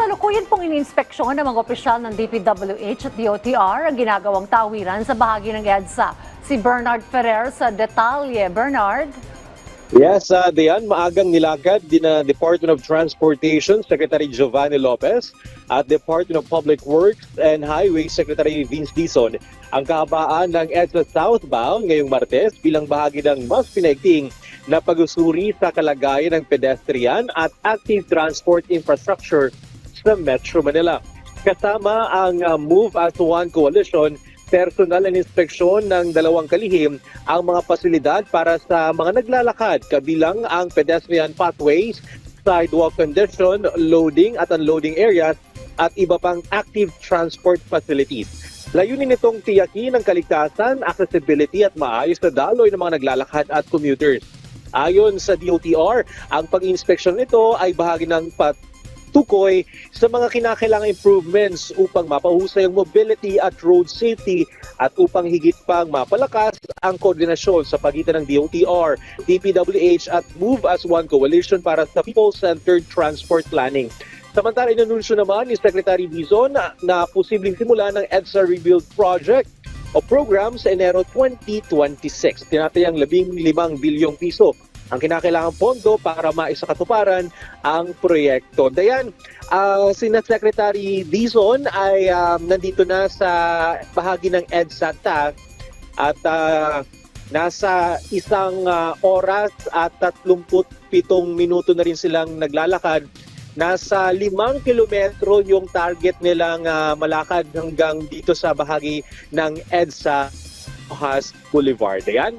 Kasalukuyan pong iniinspeksyon ng mga opisyal ng DPWH at DOTR ang ginagawang tawiran sa bahagi ng EDSA. Si Bernard Ferrer sa detalye. Bernard? Yes, uh, Diyan, maagang nilakad din na Department of Transportation Secretary Giovanni Lopez at Department of Public Works and Highways Secretary Vince Dizon ang kahabaan ng EDSA Southbound ngayong Martes bilang bahagi ng mas pinaigting na pag-usuri sa kalagayan ng pedestrian at active transport infrastructure sa Metro Manila. Kasama ang uh, Move as One Coalition personal and inspeksyon ng dalawang kalihim ang mga pasilidad para sa mga naglalakad kabilang ang pedestrian pathways, sidewalk condition, loading at unloading areas at iba pang active transport facilities. Layunin nitong tiyakin ang kaligtasan, accessibility at maayos na daloy ng mga naglalakad at commuters. Ayon sa DOTR, ang pag-inspeksyon nito ay bahagi ng pat tukoy sa mga kinakailangang improvements upang mapahusay ang mobility at road safety at upang higit pang mapalakas ang koordinasyon sa pagitan ng DOTR, DPWH at Move as One Coalition para sa people-centered transport planning. Samantala, inanunsyo naman ni Secretary Dizon na, na posibleng simula ng EDSA Rebuild Project o program sa Enero 2026. Tinatayang 15 bilyong piso ang kinakailangang pondo para maisakatuparan ang proyekto. Dayan, uh, sina Secretary Dizon ay um, nandito na sa bahagi ng EDSA TAC at uh, nasa isang uh, oras at 37 minuto na rin silang naglalakad. Nasa limang kilometro yung target nilang uh, malakad hanggang dito sa bahagi ng EDSA Rojas Boulevard. Ayan.